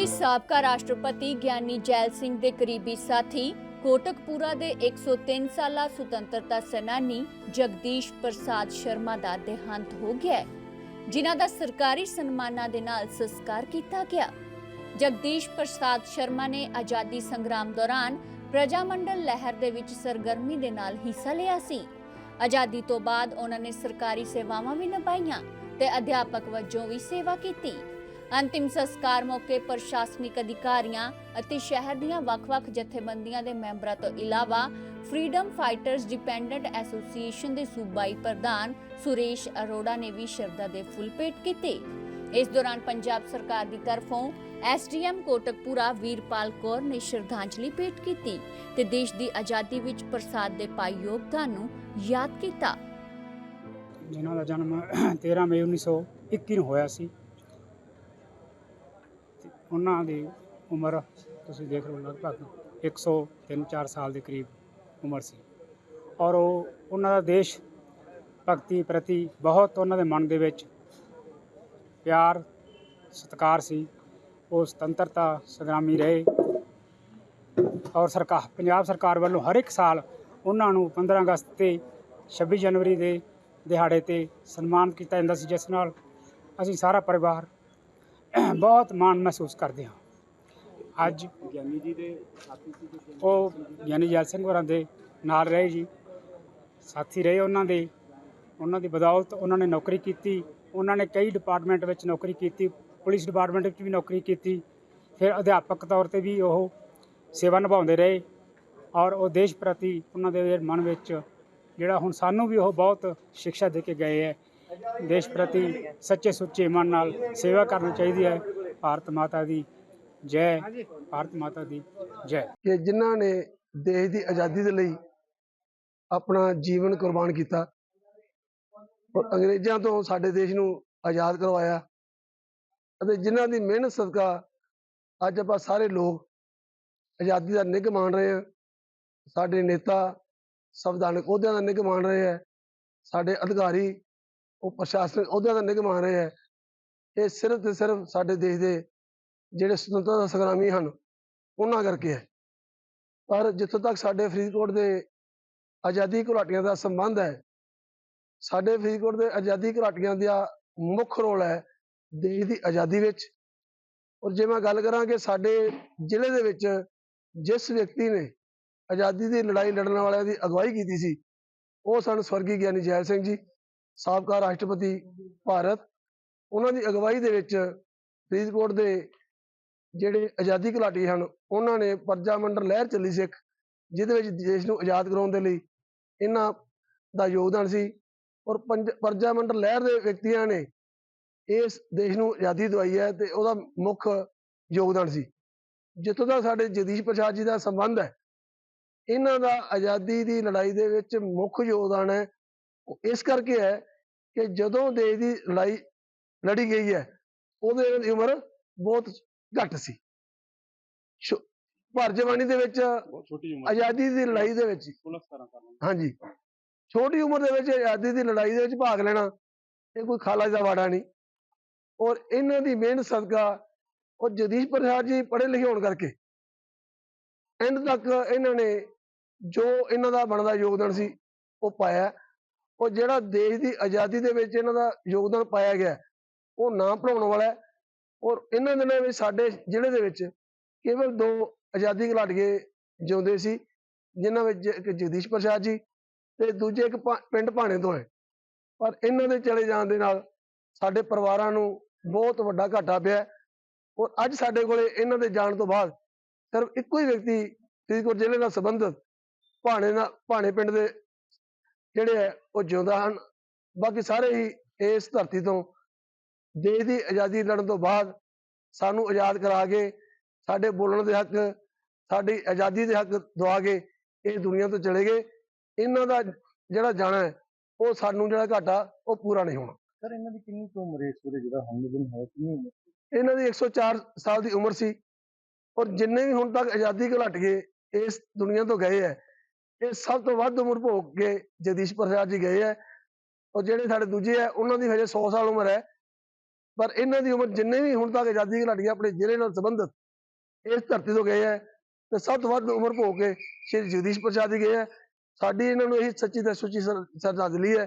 ਦੀ ਸਾਬਕਾ ਰਾਸ਼ਟਰਪਤੀ ਗਿਆਨੀ ਜੈਲ ਸਿੰਘ ਦੇ ਕਰੀਬੀ ਸਾਥੀ ਕੋਟਕਪੂਰਾ ਦੇ 103 ਸਾਲਾ ਸੁਤੰਤਰਤਾ ਸੈਨਾਨੀ ਜਗਦੀਸ਼ ਪ੍ਰਸਾਦ ਸ਼ਰਮਾ ਦਾ ਦੇਹਾਂਤ ਹੋ ਗਿਆ ਹੈ, ਜਿਨ੍ਹਾਂ ਦਾ ਸਰਕਾਰੀ ਸਨਮਾਨਾਂ ਦੇ ਨਾਲ ਸੰਸਕਾਰ ਕੀਤਾ ਗਿਆ। ਜਗਦੀਸ਼ ਪ੍ਰਸਾਦ ਸ਼ਰਮਾ ਨੇ ਆਜ਼ਾਦੀ ਸੰਗਰਾਮ ਦੌਰਾਨ ਪ੍ਰਜਾ ਮੰਡਲ ਲਹਿਰ ਦੇ ਵਿੱਚ ਸਰਗਰਮੀ ਦੇ ਨਾਲ ਹਿੱਸਾ ਲਿਆ ਸੀ। ਆਜ਼ਾਦੀ ਤੋਂ ਬਾਅਦ ਉਹਨਾਂ ਨੇ ਸਰਕਾਰੀ ਸੇਵਾਵਾਂ ਵੀ ਨਿਭਾਈਆਂ ਤੇ ਅਧਿਆਪਕ ਵਜੋਂ ਵੀ ਸੇਵਾ ਕੀਤੀ। ਅੰਤਿਮ ਸੰਸਕਾਰ ਮੌਕੇ ਪ੍ਰਸ਼ਾਸਨਿਕ ਅਧਿਕਾਰੀਆਂ ਅਤੇ ਸ਼ਹਿਰ ਦੀਆਂ ਵੱਖ-ਵੱਖ ਜਥੇਬੰਦੀਆਂ ਦੇ ਮੈਂਬਰਾਂ ਤੋਂ ਇਲਾਵਾ ਫਰੀडम ਫਾਈਟਰਸ ਡਿਪੈਂਡੈਂਟ ਐਸੋਸੀਏਸ਼ਨ ਦੇ ਸੂਬਾਈ ਪ੍ਰਧਾਨ ਸੁਰੇਸ਼ ਅਰੋੜਾ ਨੇ ਵੀ ਸ਼ਰਧਾ ਦੇ ਫੁੱਲ ਭੇਟ ਕੀਤੇ। ਇਸ ਦੌਰਾਨ ਪੰਜਾਬ ਸਰਕਾਰ ਦੀ ਤਰਫੋਂ ਐਸਡੀਐਮ ਕੋਟਕਪੂਰਾ ਵੀਰਪਾਲ ਕੌਰ ਨੇ ਸ਼ਰਧਾਂਜਲੀ ਭੇਟ ਕੀਤੀ ਤੇ ਦੇਸ਼ ਦੀ ਆਜ਼ਾਦੀ ਵਿੱਚ ਪ੍ਰਸਾਦ ਦੇ ਪਾਈ ਯੋਗਦਾਨ ਨੂੰ ਯਾਦ ਕੀਤਾ। ਜਿਨ੍ਹਾਂ ਦਾ ਜਨਮ 13 ਮਈ 1921 ਨੂੰ ਹੋਇਆ ਸੀ। ਉਹਨਾਂ ਦੀ ਉਮਰ ਤੁਸੀਂ ਦੇਖ ਰਹੇ ਹੋ ਲਗਭਗ 103-4 ਸਾਲ ਦੇ ਕਰੀਬ ਉਮਰ ਸੀ। ਔਰ ਉਹ ਉਹਨਾਂ ਦਾ ਦੇਸ਼ ਭਗਤੀ ਪ੍ਰਤੀ ਬਹੁਤ ਉਹਨਾਂ ਦੇ ਮਨ ਦੇ ਵਿੱਚ ਪਿਆਰ, ਸਤਿਕਾਰ ਸੀ। ਉਹ ਸੁਤੰਤਰਤਾ ਸੰਗਰਾਮੀ ਰਹੇ। ਔਰ ਸਰਕਾਰ, ਪੰਜਾਬ ਸਰਕਾਰ ਵੱਲੋਂ ਹਰ ਇੱਕ ਸਾਲ ਉਹਨਾਂ ਨੂੰ 15 ਅਗਸਤ ਤੇ 26 ਜਨਵਰੀ ਦੇ ਦਿਹਾੜੇ ਤੇ ਸਨਮਾਨ ਕੀਤਾ ਜਾਂਦਾ ਸੀ, ਜਿਸ ਨਾਲ ਅਸੀਂ ਸਾਰਾ ਪਰਿਵਾਰ ਬਹੁਤ ਮਾਣ ਮਹਿਸੂਸ ਕਰਦੇ ਹਾਂ। ਅੱਜ ਗਿਆਨੀ ਜੀ ਦੇ ਸਾਥੀ ਸੀ ਉਹ ਗਿਆਨੀ ਜੈਲ ਸਿੰਘ ਹੋਰਾਂ ਦੇ ਨਾਲ ਰਹੇ ਜੀ। ਸਾਥੀ ਰਹੇ ਉਹਨਾਂ ਦੇ। ਉਹਨਾਂ ਦੀ ਬਦੌਲਤ ਉਹਨਾਂ ਨੇ ਨੌਕਰੀ ਕੀਤੀ। ਉਹਨਾਂ ਨੇ ਕਈ ਡਿਪਾਰਟਮੈਂਟ ਵਿੱਚ ਨੌਕਰੀ ਕੀਤੀ। ਪੁਲਿਸ ਡਿਪਾਰਟਮੈਂਟ ਵਿੱਚ ਵੀ ਨੌਕਰੀ ਕੀਤੀ। ਫਿਰ ਅਧਿਆਪਕ ਤੌਰ ਤੇ ਵੀ ਉਹ ਸੇਵਾ ਨਿਭਾਉਂਦੇ ਰਹੇ ਔਰ ਉਹ ਦੇਸ਼ ਪ੍ਰਤੀ ਉਹਨਾਂ ਦੇ ਮਨ ਵਿੱਚ ਜਿਹੜਾ ਹੁਣ ਸਾਨੂੰ ਵੀ ਉਹ ਬਹੁਤ ਸਿੱਖਿਆ ਦੇ ਕੇ ਗਏ ਹੈ। ਦੇਸ਼ ਪ੍ਰਤੀ ਸੱਚੇ ਸੁੱਚੇ ਮਨ ਨਾਲ ਸੇਵਾ ਕਰਨੀ ਚਾਹੀਦੀ ਹੈ। ਭਾਰਤ ਮਾਤਾ ਦੀ ਜੈ, ਭਾਰਤ ਮਾਤਾ ਦੀ ਜੈ। ਕਿ ਜਿਨ੍ਹਾਂ ਨੇ ਦੇਸ਼ ਦੀ ਆਜ਼ਾਦੀ ਦੇ ਲਈ ਆਪਣਾ ਜੀਵਨ ਕੁਰਬਾਨ ਕੀਤਾ ਅੰਗਰੇਜ਼ਾਂ ਤੋਂ ਸਾਡੇ ਦੇਸ਼ ਨੂੰ ਆਜ਼ਾਦ ਕਰਵਾਇਆ ਅਤੇ ਜਿਨ੍ਹਾਂ ਦੀ ਮਿਹਨਤ ਸਦਕਾ ਅੱਜ ਆਪਾਂ ਸਾਰੇ ਲੋਕ ਆਜ਼ਾਦੀ ਦਾ ਨਿੱਘ ਮਾਣ ਰਹੇ ਹਾਂ। ਸਾਡੇ ਨੇਤਾ ਸੰਵਿਧਾਨਕ ਅਹੁਦਿਆਂ ਦਾ ਨਿੱਘ ਮਾਣ ਰਹੇ ਹੈ। ਸਾਡੇ ਅਧਿਕਾਰੀ ਉਹ ਪ੍ਰਸ਼ਾਸਨਿਕ ਅਹੁਦਿਆਂ ਦਾ ਨਿੱਘ ਮਾਣ ਰਹੇ ਹੈ। ਇਹ ਸਿਰਫ ਤੇ ਸਿਰਫ ਸਾਡੇ ਦੇਸ਼ ਦੇ ਜਿਹੜੇ ਸੁਤੰਤਰਤਾ ਸੰਗਰਾਮੀ ਹਨ, ਉਹਨਾਂ ਕਰਕੇ ਹੈ। ਪਰ ਜਿੱਥੋਂ ਤੱਕ ਸਾਡੇ ਫਰੀਦਕੋਟ ਦੇ ਆਜ਼ਾਦੀ ਘੁਲਾਟੀਆਂ ਦਾ ਸੰਬੰਧ ਹੈ, ਸਾਡੇ ਫਰੀਦਕੋਟ ਦੇ ਆਜ਼ਾਦੀ ਘੁਲਾਟੀਆਂ ਦਾ ਮੁੱਖ ਰੋਲ ਹੈ ਦੇਸ਼ ਦੀ ਆਜ਼ਾਦੀ ਵਿੱਚ। ਔਰ ਜੇ ਮੈਂ ਗੱਲ ਕਰਾਂ ਕਿ ਸਾਡੇ ਜ਼ਿਲ੍ਹੇ ਦੇ ਵਿੱਚ ਜਿਸ ਵਿਅਕਤੀ ਨੇ ਆਜ਼ਾਦੀ ਦੀ ਲੜਾਈ ਲੜਨ ਵਾਲਿਆਂ ਦੀ ਅਗਵਾਈ ਕੀਤੀ ਸੀ, ਉਹ ਸਨ ਸਵਰਗੀ ਗਿਆਨੀ ਜੈਲ ਸਿੰਘ ਜੀ। ਸਾਬਕਾ ਰਾਸ਼ਟਰਪਤੀ ਭਾਰਤ, ਉਹਨਾਂ ਦੀ ਅਗਵਾਈ ਦੇ ਵਿੱਚ ਫਰੀਦਕੋਟ ਦੇ ਜਿਹੜੇ ਆਜ਼ਾਦੀ ਘੁਲਾਟੀ ਹਨ, ਉਹਨਾਂ ਨੇ ਪਰਜਾ ਮੰਡਲ ਲਹਿਰ ਚੱਲੀ ਸੀ ਇੱਕ ਜਿਹਦੇ ਵਿੱਚ ਦੇਸ਼ ਨੂੰ ਆਜ਼ਾਦ ਕਰਾਉਣ ਦੇ ਲਈ ਇਹਨਾਂ ਦਾ ਯੋਗਦਾਨ ਸੀ ਔਰ ਪੰਜ- ਪਰਜਾ ਮੰਡਲ ਲਹਿਰ ਦੇ ਵਿਅਕਤੀਆਂ ਨੇ ਇਸ ਦੇਸ਼ ਨੂੰ ਆਜ਼ਾਦੀ ਦਵਾਈ ਹੈ ਤੇ ਉਹਦਾ ਮੁੱਖ ਯੋਗਦਾਨ ਸੀ। ਜਿੱਥੋਂ ਦਾ ਸਾਡੇ ਜਗਦੀਸ਼ ਪ੍ਰਸਾਦ ਜੀ ਦਾ ਸੰਬੰਧ ਹੈ, ਇਹਨਾਂ ਦਾ ਆਜ਼ਾਦੀ ਦੀ ਲੜਾਈ ਦੇ ਵਿੱਚ ਮੁੱਖ ਯੋਗਦਾਨ ਹੈ ਉਹ ਇਸ ਕਰਕੇ ਹੈ ਕਿ ਜਦੋਂ ਦੇਸ਼ ਦੀ ਲੜਾਈ ਲੜੀ ਗਈ ਹੈ ਉਹਦੇ ਦੀ ਉਮਰ ਬਹੁਤ ਘੱਟ ਸੀ। ਸ਼ੁ- ਭਰ ਜਵਾਨੀ ਦੇ ਵਿੱਚ ਆਜ਼ਾਦੀ ਦੀ ਲੜਾਈ ਦੇ ਵਿੱਚ 16 17 ਸਾਲਾਂ ਦੀ। ਹਾਂਜੀ। ਛੋਟੀ ਉਮਰ ਦੇ ਵਿੱਚ ਆਜ਼ਾਦੀ ਦੀ ਲੜਾਈ ਦੇ ਵਿੱਚ ਭਾਗ ਲੈਣਾ ਇਹ ਕੋਈ ਖਾਲਾ ਦਾ ਵਾੜਾ ਨਹੀਂ। ਔਰ ਇਹਨਾਂ ਦੀ ਮਿਹਨਤ ਸਦਕਾ ਉਹ ਜਗਦੀਸ਼ ਪ੍ਰਸਾਦ ਜੀ ਪੜ੍ਹੇ ਲਿਖੇ ਹੋਣ ਕਰਕੇ ਐਂਡ ਤੱਕ ਇਹਨਾਂ ਨੇ ਜੋ ਇਹਨਾਂ ਦਾ ਬਣਦਾ ਯੋਗਦਾਨ ਸੀ ਉਹ ਪਾਇਆ। ਉਹ ਜਿਹੜਾ ਦੇਸ਼ ਦੀ ਆਜ਼ਾਦੀ ਦੇ ਵਿੱਚ ਇਹਨਾਂ ਦਾ ਯੋਗਦਾਨ ਪਾਇਆ ਗਿਆ, ਉਹ ਨਾ ਭੁਲਾਉਣ ਵਾਲਾ ਔਰ ਇਹਨਾਂ ਦਿਨਾਂ ਵਿੱਚ ਸਾਡੇ ਜ਼ਿਲ੍ਹੇ ਦੇ ਵਿੱਚ ਕੇਵਲ ਦੋ ਆਜ਼ਾਦੀ ਘਲਾਟੀਏ ਜਿਉਂਦੇ ਸੀ, ਜਿਨ੍ਹਾਂ ਵਿੱਚ ਇੱਕ ਜਗਦੀਸ਼ ਪ੍ਰਸਾਦ ਜੀ ਤੇ ਦੂਜੇ ਇੱਕ ਭਾ- ਪਿੰਡ ਭਾਣੇ ਤੋਂ ਹੈ। ਪਰ ਇਹਨਾਂ ਦੇ ਚਲੇ ਜਾਣ ਦੇ ਨਾਲ ਸਾਡੇ ਪਰਿਵਾਰਾਂ ਨੂੰ ਬਹੁਤ ਵੱਡਾ ਘਾਟਾ ਪਿਆ ਔਰ ਅੱਜ ਸਾਡੇ ਕੋਲੇ ਇਹਨਾਂ ਦੇ ਜਾਣ ਤੋਂ ਬਾਅਦ ਸਿਰਫ ਇੱਕੋ ਹੀ ਵਿਅਕਤੀ ਫਰੀਦਕੋਟ ਜ਼ਿਲ੍ਹੇ ਨਾਲ ਸੰਬੰਧਿਤ, ਭਾਣੇ ਨਾਲ, ਭਾਣੇ ਪਿੰਡ ਦੇ ਜਿਹੜੇ ਉਹ ਜਿਉਂਦਾ ਹਨ। ਬਾਕੀ ਸਾਰੇ ਹੀ ਇਸ ਧਰਤੀ ਤੋਂ ਦੇਸ਼ ਦੀ ਆਜ਼ਾਦੀ ਲੜਨ ਤੋਂ ਬਾਅਦ ਸਾਨੂੰ ਆਜ਼ਾਦ ਕਰਾ ਕੇ ਸਾਡੇ ਬੋਲਣ ਦੇ ਹੱਕ ਸਾਡੀ ਆਜ਼ਾਦੀ ਦੇ ਹੱਕ ਦਵਾ ਕੇ ਇਹ ਦੁਨੀਆ ਤੋਂ ਚਲੇ ਗਏ। ਇਹਨਾਂ ਦਾ ਜਿਹੜਾ ਜਾਣਾ ਹੈ ਉਹ ਸਾਨੂੰ ਜਿਹੜਾ ਘਾਟਾ ਉਹ ਪੂਰਾ ਨਹੀਂ ਹੋਣਾ। ਸਰ ਇਹਨਾਂ ਦੀ ਕਿੰਨੀ ਕੁ ਉਮਰ ਹੈ ਇਸ ਵੇਲੇ? ਜਿਹੜਾ ਹੁਣ ਦਿਨ ਹੈ ਕਿੰਨੀ ਉਮਰ ਇਹਨਾਂ ਦੀ 104 ਸਾਲ ਦੀ ਉਮਰ ਸੀ। ਔਰ ਜਿੰਨੇ ਵੀ ਹੁਣ ਤੱਕ ਆਜ਼ਾਦੀ ਘੁਲਾਟੀਏ ਇਸ ਦੁਨੀਆ ਤੋਂ ਗਏ ਹੈ ਇਹ ਸਭ ਤੋਂ ਵੱਧ ਉਮਰ ਭੋਗ ਕੇ ਜਗਦੀਸ਼ ਪ੍ਰਸਾਦ ਜੀ ਗਏ ਹੈ। ਔਰ ਜਿਹੜੇ ਸਾਡੇ ਦੂਜੇ ਹੈ, ਉਹਨਾਂ ਦੀ ਹਜੇ 100 ਸਾਲ ਉਮਰ ਹੈ। ਪਰ ਇਹਨਾਂ ਦੀ ਉਮਰ ਜਿੰਨੇ ਵੀ ਹੁਣ ਤੱਕ ਆਜ਼ਾਦੀ ਘੁਲਾਟੀ ਆਪਣੇ ਜ਼ਿਲ੍ਹੇ ਨਾਲ ਸੰਬੰਧਿਤ ਇਸ ਧਰਤੀ ਤੋਂ ਗਏ ਹੈ। ਤੇ ਸਭ ਤੋਂ ਵੱਧ ਉਮਰ ਭੋਗ ਕੇ ਸ਼੍ਰੀ ਜਗਦੀਸ਼ ਪ੍ਰਸਾਦ ਜੀ ਗਏ ਹੈ। ਸਾਡੀ ਇਹਨਾਂ ਨੂੰ ਇਹ ਸੱਚੀ ਤੇ ਸੁੱਚੀ ਸਰ- ਸ਼ਰਧਾਂਜਲੀ ਹੈ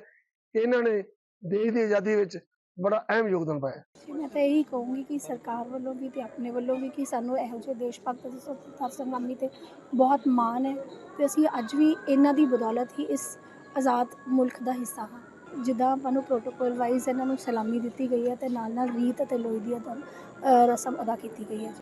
ਕਿ ਇਹਨਾਂ ਨੇ ਦੇਸ਼ ਦੀ ਆਜ਼ਾਦੀ ਵਿੱਚ ਬੜਾ ਅਹਿਮ ਯੋਗਦਾਨ ਪਾਇਆ। ਮੈਂ ਤਾਂ ਇਹੀ ਕਹੂੰਗੀ ਕਿ ਸਰਕਾਰ ਵੱਲੋਂ ਵੀ ਤੇ ਆਪਣੇ ਵੱਲੋਂ ਵੀ ਕਿ ਸਾਨੂੰ ਇਹੋ ਜਿਹੇ ਦੇਸ਼ ਭਗਤ ਤੇ ਸੁਤੰਤਰਤਾ ਸੰਗਰਾਮੀ ਤੇ ਬਹੁਤ ਮਾਣ ਹੈ ਤੇ ਅਸੀਂ ਅੱਜ ਵੀ ਇਹਨਾਂ ਦੀ ਬਦੌਲਤ ਹੀ ਇਸ ਆਜ਼ਾਦ ਮੁਲਕ ਦਾ ਹਿੱਸਾ ਹਾਂ। ਜਿੱਦਾਂ ਆਪਾਂ ਨੂੰ ਪ੍ਰੋਟੋਕੋਲ ਵਾਈਜ਼ ਇਹਨਾਂ ਨੂੰ ਸਲਾਮੀ ਦਿੱਤੀ ਗਈ ਹੈ ਤੇ ਨਾਲ ਨਾਲ ਰੀਤ ਅਤੇ ਲੋਈ ਦੀ ਅਦਾ ਰਸਮ ਅਦਾ ਕੀਤੀ ਗਈ ਹੈ।